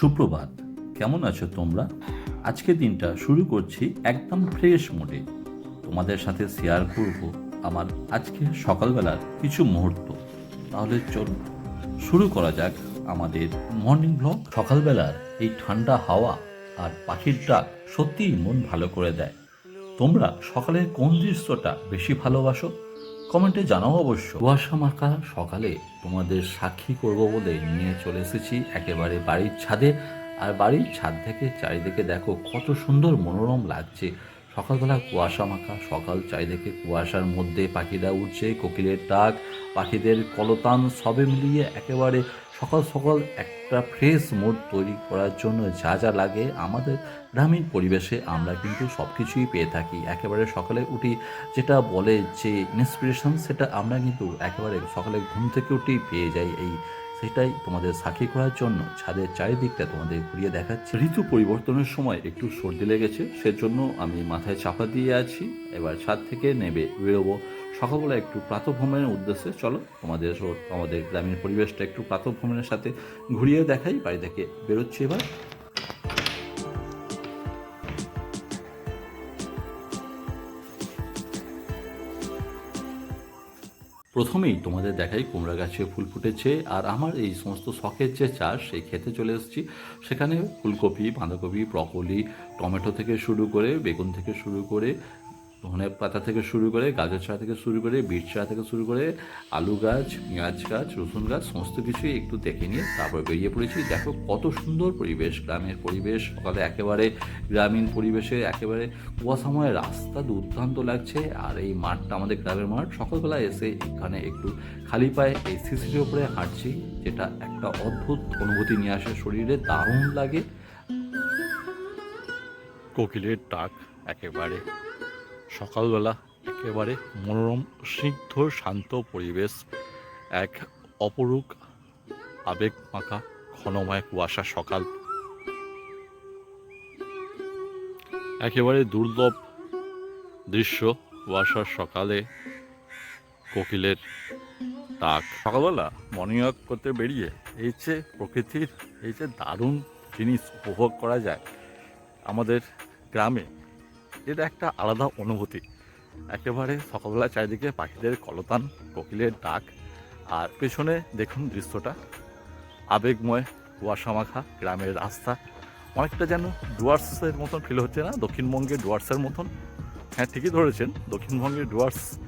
সুপ্রভাত, কেমন আছো তোমরা? আজকে দিনটা শুরু করছি একদম ফ্রেশ মোডে তোমাদের সাথে শেয়ার করব আমার আজকে সকালবেলার কিছু মুহূর্ত। তাহলে চলো, শুরু করা যাক আমাদের মর্নিং ব্লগ সকালবেলার এই ঠান্ডা হাওয়া আর পাখির ডাক সত্যিই মন ভালো করে দেয়। তোমরা সকালের কোন দৃশ্যটা বেশি ভালোবাসো? কমেন্টে জানাও অবশ্য। কুয়াশা মাখা সকালে তোমাদের সাক্ষী করব বলে নিয়ে চলে এসেছি একেবারে বাড়ির ছাদে। আর বাড়ির ছাদ থেকে চারিদিকে দেখো কত সুন্দর মনোরম লাগছে। সকালবেলা কুয়াশা মাখা সকাল চারিদিকে কুয়াশার মধ্যে পাখিরা উঠছে কোকিলের ডাক, পাখিদের কলতান সবে মিলিয়ে একেবারে সকাল সকাল একটা ফ্রেশ মুড তৈরি করার জন্য যা যা লাগে আমাদের গ্রামীণ পরিবেশে আমরা কিন্তু সব কিছুই পেয়ে থাকি। একেবারে সকালে উঠি যেটা বলে যে ইন্সপিরেশন সেটা আমরা কিন্তু একেবারে সকালে ঘুম থেকে উঠেই পেয়ে যাই। এই সেটাই তোমাদের সাক্ষী করার জন্য ছাদের চারিদিকটা তোমাদের ঘুরিয়ে দেখাচ্ছি। ঋতু পরিবর্তনের সময় একটু সর্দি লেগেছে, সেজন্য আমি মাথায় চাপা দিয়ে আছি। এবার ছাদ থেকে নেবে বেরোবো। সকালবেলা একটু প্রাতভ্রমণের উদ্দেশ্যে চলো তোমাদের আমাদের গ্রামীণ পরিবেশটা একটু প্রাতভ্রমণের সাথে ঘুরিয়ে দেখাই, বাড়ি থেকে বেরোচ্ছি এবার। প্রথমেই তোমাদের দেখাই কুমড়া গাছে ফুল ফুটেছে, আর আমার এই সমস্ত শখের যে চাষ, সেই খেতে চলে এসেছি। সেখানে ফুলকপি, বাঁধাকপি, ব্রকলি, টমেটো থেকে শুরু করে, বেগুন থেকে শুরু করে ধনে পাতা থেকে শুরু করে গাজর চারা থেকে শুরু করে বিট চারা থেকে শুরু করে আলু গাছ, পেঁয়াজ গাছ, রসুন গাছ, সমস্ত কিছুই একটু দেখে নিয়ে তারপর বেরিয়ে পড়েছি। দেখো কত সুন্দর পরিবেশ, গ্রামের পরিবেশ। সকালে একেবারে গ্রামীণ পরিবেশে একেবারে কুয়াশাময় রাস্তা দুর্দান্ত লাগছে। আর এই মাঠটা আমাদের গ্রামের মাঠ। সকালবেলা এসে এখানে একটু খালি পায়ে এই সিসির ওপরে হাঁটছি, যেটা একটা অদ্ভুত অনুভূতি নিয়ে আসে শরীরে, দারুণ লাগে। কোকিলের ডাক একেবারে সকালবেলা একেবারে মনোরম স্নিগ্ধ শান্ত পরিবেশ, এক অপরূপ আবেগ মাখা ঘনময় কুয়াশা সকাল। একেবারে দুর্লভ দৃশ্য কুয়াশার সকালে কোকিলের ডাক সকালবেলা মর্নিং ওয়াক করতে বেরিয়ে এই যে প্রকৃতির, এই যে দারুণ জিনিস উপভোগ করা যায় আমাদের গ্রামে এটা একটা আলাদা অনুভূতি। একেবারে সকালবেলা চারিদিকে পাখিদের কলতান, কোকিলের ডাক, আর পেছনে দেখুন দৃশ্যটা। আবেগময় কুয়াশা মাখা গ্রামের রাস্তা। অনেকটা যেন ডুয়ার্সের মতন ফিল হচ্ছে না? দক্ষিণবঙ্গের ডুয়ার্সের মতন? হ্যাঁ ঠিকই ধরেছেন। দক্ষিণবঙ্গের ডুয়ার্স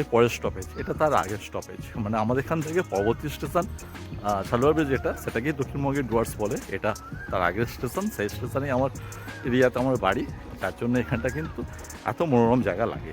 এর পরের স্টপেজ এটা তার আগের স্টপেজ মানে আমাদের এখান থেকে পরবর্তী স্টেশন সালোয়ার ব্রিজ যেটা সেটাকে দক্ষিণবঙ্গের ডুয়ার্স বলে। এটা তার আগের স্টেশন সেই স্টেশনে আমার এরিয়াতে আমার বাড়ি। তার জন্য এখানটা কিন্তু এত মনোরম জায়গা লাগে।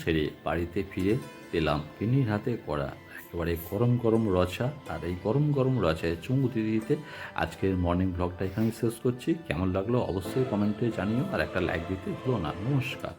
সেরে বাড়িতে ফিরে পেলাম কিনির হাতে করা একেবারে গরম গরম রচা আর এই গরম গরম রচায় চুমুতি দিতে আজকের মর্নিং ব্লগটা এখানে শেষ করছি। কেমন লাগল অবশ্যই কমেন্টে জানিও আর একটা লাইক দিতে ভুলো না। নমস্কার।